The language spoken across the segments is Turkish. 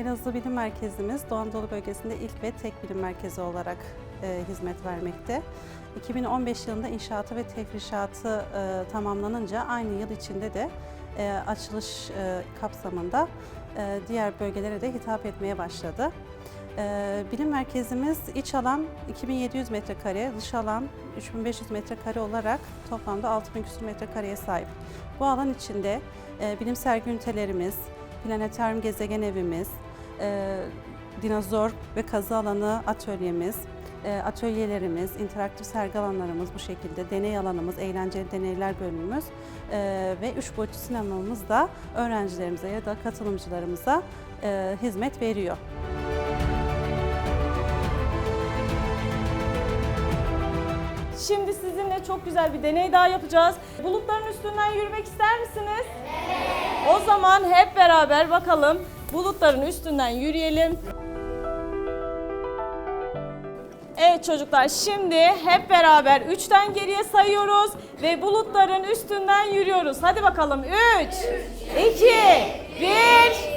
Elazığ Bilim Merkezimiz Doğu Anadolu bölgesinde ilk ve tek bilim merkezi olarak e, hizmet vermekte. 2015 yılında inşaatı ve tefrişatı e, tamamlanınca aynı yıl içinde de e, açılış e, kapsamında e, diğer bölgelere de hitap etmeye başladı. E, bilim merkezimiz iç alan 2700 metrekare, dış alan 3500 metrekare olarak toplamda 6000 küsur metrekareye sahip. Bu alan içinde e, bilimsel ünitelerimiz, planetaryum gezegen evimiz, e, dinozor ve kazı alanı atölyemiz, e, atölyelerimiz, interaktif sergi alanlarımız bu şekilde, deney alanımız, eğlenceli deneyler bölümümüz e, ve üç boyutlu sinemamız da öğrencilerimize ya da katılımcılarımıza e, hizmet veriyor. Şimdi sizinle çok güzel bir deney daha yapacağız. Bulutların üstünden yürümek ister misiniz? O zaman hep beraber bakalım bulutların üstünden yürüyelim. Evet çocuklar şimdi hep beraber 3'ten geriye sayıyoruz ve bulutların üstünden yürüyoruz. Hadi bakalım 3, 2, 1.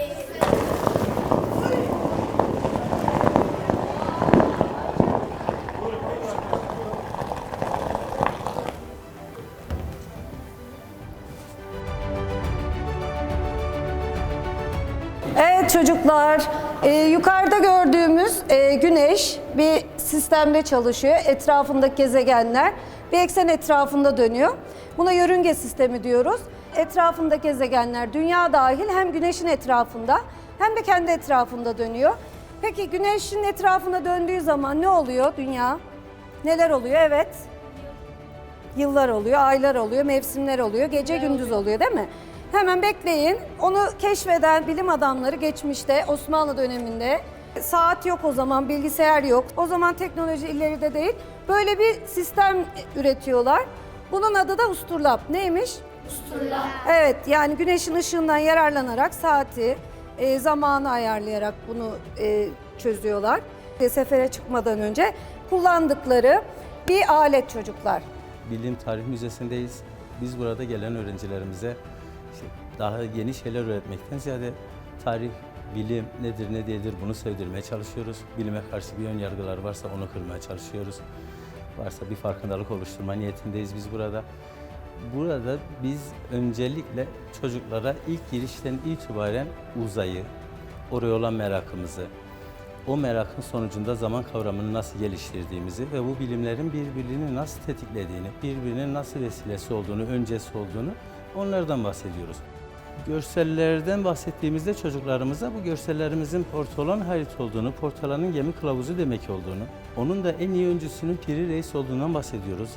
çocuklar, e, yukarıda gördüğümüz e, güneş bir sistemde çalışıyor. Etrafındaki gezegenler bir eksen etrafında dönüyor. Buna yörünge sistemi diyoruz. Etrafındaki gezegenler dünya dahil hem güneşin etrafında hem de kendi etrafında dönüyor. Peki güneşin etrafında döndüğü zaman ne oluyor dünya? Neler oluyor? Evet. Yıllar oluyor, aylar oluyor, mevsimler oluyor, gece gündüz oluyor değil mi? Hemen bekleyin. Onu keşfeden bilim adamları geçmişte Osmanlı döneminde saat yok o zaman, bilgisayar yok. O zaman teknoloji ileride değil. Böyle bir sistem üretiyorlar. Bunun adı da usturlap. Neymiş? Usturlap. Evet, yani güneşin ışığından yararlanarak saati, e, zamanı ayarlayarak bunu e, çözüyorlar. Ve sefere çıkmadan önce kullandıkları bir alet çocuklar. Bilim Tarih Müzesi'ndeyiz. Biz burada gelen öğrencilerimize işte daha yeni şeyler öğretmekten ziyade tarih, bilim nedir ne değildir bunu sevdirmeye çalışıyoruz. Bilime karşı bir ön yargılar varsa onu kırmaya çalışıyoruz. Varsa bir farkındalık oluşturma niyetindeyiz biz burada. Burada biz öncelikle çocuklara ilk girişten itibaren uzayı, oraya olan merakımızı, o merakın sonucunda zaman kavramını nasıl geliştirdiğimizi ve bu bilimlerin birbirini nasıl tetiklediğini, birbirinin nasıl vesilesi olduğunu, öncesi olduğunu onlardan bahsediyoruz. Görsellerden bahsettiğimizde çocuklarımıza bu görsellerimizin portolan harita olduğunu, portalanın gemi kılavuzu demek olduğunu, onun da en iyi öncüsünün Piri Reis olduğundan bahsediyoruz.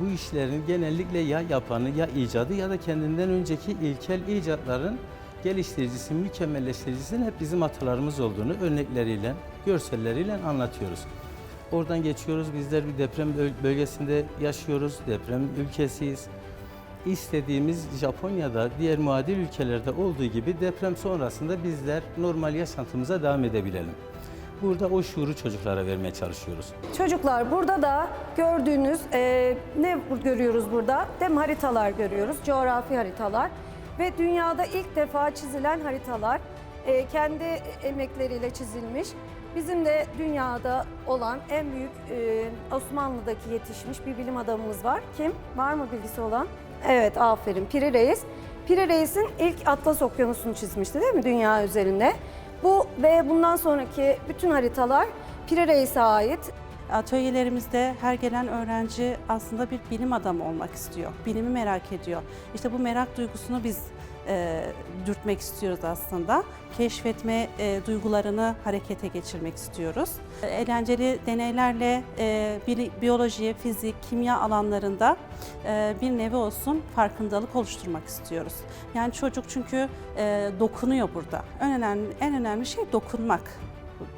Bu işlerin genellikle ya yapanı ya icadı ya da kendinden önceki ilkel icatların geliştiricisi, mükemmelleştiricisinin hep bizim atalarımız olduğunu örnekleriyle, görselleriyle anlatıyoruz. Oradan geçiyoruz. Bizler bir deprem böl- bölgesinde yaşıyoruz. Deprem ülkesiyiz. İstediğimiz Japonya'da, diğer muadil ülkelerde olduğu gibi deprem sonrasında bizler normal yaşantımıza devam edebilelim. Burada o şuuru çocuklara vermeye çalışıyoruz. Çocuklar burada da gördüğünüz e, ne görüyoruz burada? Dem haritalar görüyoruz, coğrafi haritalar ve dünyada ilk defa çizilen haritalar e, kendi emekleriyle çizilmiş. Bizim de dünyada olan en büyük e, Osmanlı'daki yetişmiş bir bilim adamımız var. Kim? Var mı bilgisi olan? Evet, aferin. Piri Reis. Piri Reis'in ilk Atlas Okyanusu'nu çizmişti değil mi dünya üzerinde? Bu ve bundan sonraki bütün haritalar Piri Reis'e ait. Atölyelerimizde her gelen öğrenci aslında bir bilim adamı olmak istiyor. Bilimi merak ediyor. İşte bu merak duygusunu biz e, dürtmek istiyoruz aslında. Keşfetme e, duygularını harekete geçirmek istiyoruz. Eğlenceli deneylerle e, bi- biyoloji, fizik, kimya alanlarında e, bir nevi olsun farkındalık oluşturmak istiyoruz. Yani çocuk çünkü e, dokunuyor burada. En önemli, en önemli şey dokunmak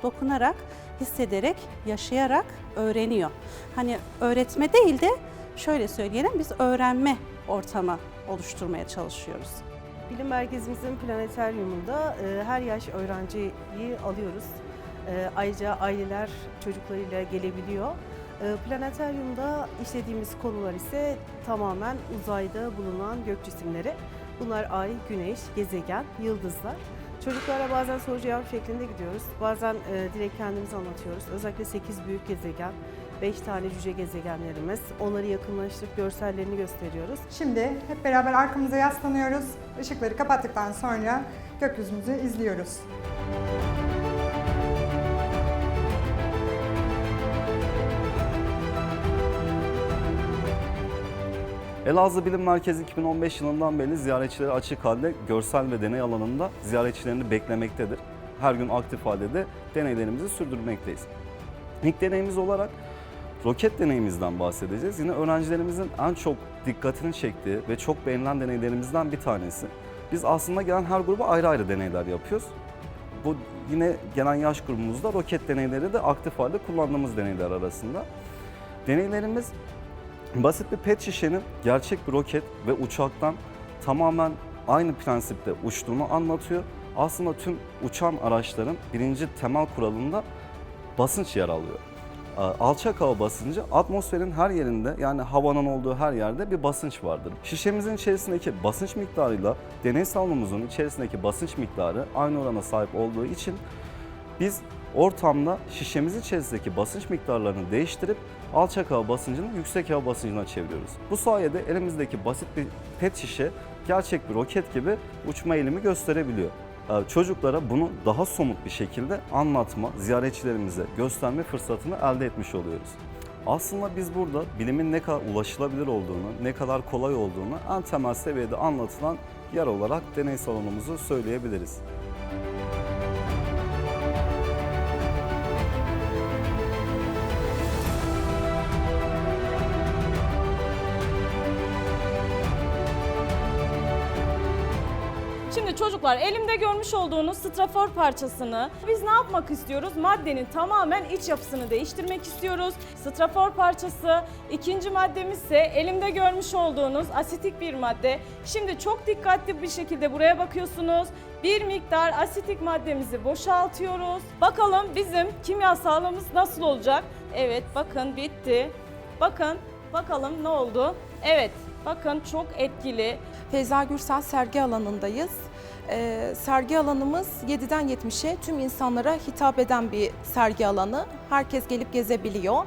dokunarak, hissederek, yaşayarak öğreniyor. Hani öğretme değil de şöyle söyleyelim biz öğrenme ortamı oluşturmaya çalışıyoruz. Bilim merkezimizin planetaryumunda e, her yaş öğrenciyi alıyoruz. E, ayrıca aileler çocuklarıyla gelebiliyor. E, planetaryumda işlediğimiz konular ise tamamen uzayda bulunan gök cisimleri. Bunlar ay, güneş, gezegen, yıldızlar. Çocuklara bazen soru cevap şeklinde gidiyoruz. Bazen direkt kendimiz anlatıyoruz. Özellikle 8 büyük gezegen, 5 tane cüce gezegenlerimiz. Onları yakınlaştırıp görsellerini gösteriyoruz. Şimdi hep beraber arkamıza yaslanıyoruz. Işıkları kapattıktan sonra gökyüzümüzü izliyoruz. Elazığ Bilim Merkezi 2015 yılından beri ziyaretçilere açık halde görsel ve deney alanında ziyaretçilerini beklemektedir. Her gün aktif halde de deneylerimizi sürdürmekteyiz. İlk deneyimiz olarak roket deneyimizden bahsedeceğiz. Yine öğrencilerimizin en çok dikkatini çektiği ve çok beğenilen deneylerimizden bir tanesi. Biz aslında gelen her gruba ayrı ayrı deneyler yapıyoruz. Bu yine gelen yaş grubumuzda roket deneyleri de aktif halde kullandığımız deneyler arasında. Deneylerimiz Basit bir pet şişenin gerçek bir roket ve uçaktan tamamen aynı prensipte uçtuğunu anlatıyor. Aslında tüm uçan araçların birinci temel kuralında basınç yer alıyor. Ee, Alçak hava basıncı atmosferin her yerinde yani havanın olduğu her yerde bir basınç vardır. Şişemizin içerisindeki basınç miktarıyla deney salonumuzun içerisindeki basınç miktarı aynı orana sahip olduğu için biz ortamda şişemizin içerisindeki basınç miktarlarını değiştirip alçak hava basıncını yüksek hava basıncına çeviriyoruz. Bu sayede elimizdeki basit bir pet şişe gerçek bir roket gibi uçma eğilimi gösterebiliyor. Ee, Çocuklara bunu daha somut bir şekilde anlatma, ziyaretçilerimize gösterme fırsatını elde etmiş oluyoruz. Aslında biz burada bilimin ne kadar ulaşılabilir olduğunu, ne kadar kolay olduğunu en temel seviyede anlatılan yer olarak deney salonumuzu söyleyebiliriz. Şimdi çocuklar elimde görmüş olduğunuz strafor parçasını biz ne yapmak istiyoruz? Maddenin tamamen iç yapısını değiştirmek istiyoruz. Strafor parçası. İkinci maddemiz ise elimde görmüş olduğunuz asitik bir madde. Şimdi çok dikkatli bir şekilde buraya bakıyorsunuz. Bir miktar asitik maddemizi boşaltıyoruz. Bakalım bizim kimyasalımız nasıl olacak? Evet bakın bitti. Bakın bakalım ne oldu? Evet bakın çok etkili. Feyza Gürsel sergi alanındayız. Ee, sergi alanımız 7'den 70'e tüm insanlara hitap eden bir sergi alanı. Herkes gelip gezebiliyor.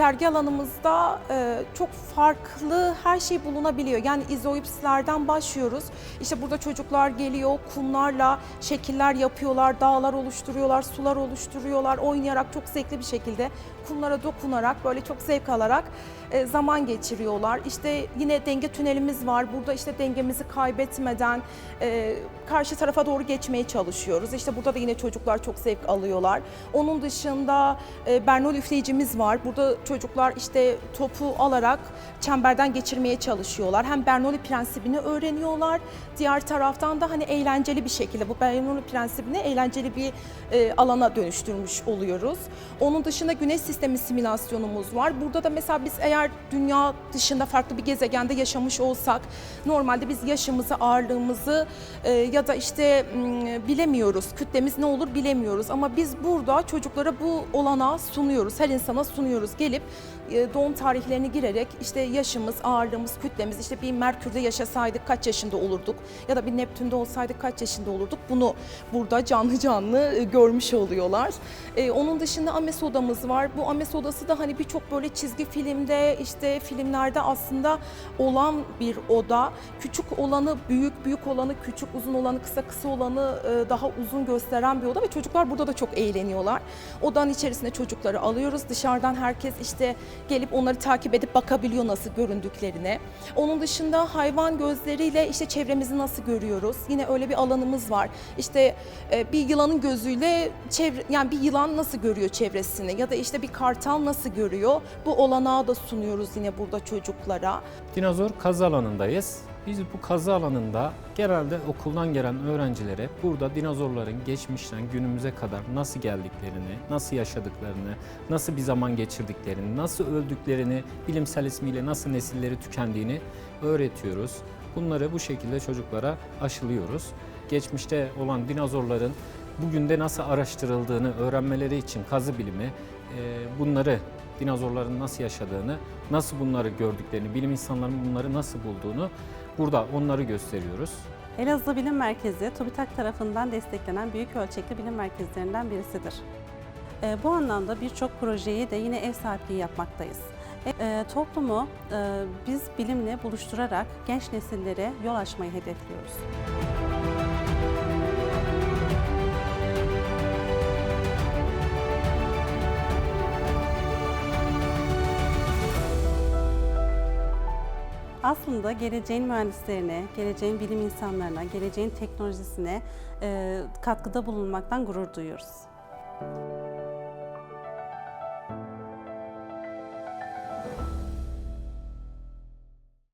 Sergi alanımızda e, çok farklı her şey bulunabiliyor. Yani izoipslerden başlıyoruz. İşte burada çocuklar geliyor, kumlarla şekiller yapıyorlar, dağlar oluşturuyorlar, sular oluşturuyorlar. Oynayarak çok zevkli bir şekilde kumlara dokunarak böyle çok zevk alarak e, zaman geçiriyorlar. İşte yine denge tünelimiz var. Burada işte dengemizi kaybetmeden e, karşı tarafa doğru geçmeye çalışıyoruz. İşte burada da yine çocuklar çok zevk alıyorlar. Onun dışında e, Bernoulli üfleyicimiz var. Burada çocuklar işte topu alarak çemberden geçirmeye çalışıyorlar. Hem Bernoulli prensibini öğreniyorlar. Diğer taraftan da hani eğlenceli bir şekilde bu Bernoulli prensibini eğlenceli bir e, alana dönüştürmüş oluyoruz. Onun dışında güneş sistemi simülasyonumuz var. Burada da mesela biz eğer dünya dışında farklı bir gezegende yaşamış olsak normalde biz yaşımızı, ağırlığımızı e, ya da işte m, bilemiyoruz. Kütlemiz ne olur bilemiyoruz ama biz burada çocuklara bu olanağı sunuyoruz. Her insana sunuyoruz. Gelip e, doğum tarihlerini girerek işte yaşımız, ağırlığımız, kütlemiz işte bir Merkür'de yaşasaydık kaç yaşında olurduk ya da bir Neptün'de olsaydık kaç yaşında olurduk bunu burada canlı canlı e, görmüş oluyorlar. E, onun dışında Ames odamız var. Bu Ames odası da hani birçok böyle çizgi filmde işte filmlerde aslında olan bir oda. Küçük olanı büyük, büyük olanı küçük, uzun olanı kısa, kısa olanı daha uzun gösteren bir oda ve çocuklar burada da çok eğleniyorlar. Odanın içerisinde çocukları alıyoruz. Dışarıdan herkes işte gelip onları takip edip bakabiliyor nasıl göründüklerine. Onun dışında hayvan gözleriyle işte çevremizi nasıl görüyoruz? Yine öyle bir alanımız var. İşte e, bir yılanın gözüyle çevre yani bir yılan nasıl görüyor çevresini ya da işte bir kartal nasıl görüyor? Bu olanağı da sunuyoruz yine burada çocuklara. Dinozor kazı alanındayız. Biz bu kazı alanında genelde okuldan gelen öğrencilere burada dinozorların geçmişten günümüze kadar nasıl geldiklerini, nasıl yaşadıklarını, nasıl bir zaman geçirdiklerini, nasıl öldüklerini, bilimsel ismiyle nasıl nesilleri tükendiğini öğretiyoruz. Bunları bu şekilde çocuklara aşılıyoruz. Geçmişte olan dinozorların bugün de nasıl araştırıldığını öğrenmeleri için kazı bilimi bunları dinozorların nasıl yaşadığını, nasıl bunları gördüklerini, bilim insanlarının bunları nasıl bulduğunu burada onları gösteriyoruz. Elazığ Bilim Merkezi, TÜBİTAK tarafından desteklenen büyük ölçekli bilim merkezlerinden birisidir. E, Bu anlamda birçok projeyi de yine ev sahipliği yapmaktayız. E, Toplumu e, biz bilimle buluşturarak genç nesillere yol açmayı hedefliyoruz. Aslında geleceğin mühendislerine, geleceğin bilim insanlarına, geleceğin teknolojisine katkıda bulunmaktan gurur duyuyoruz.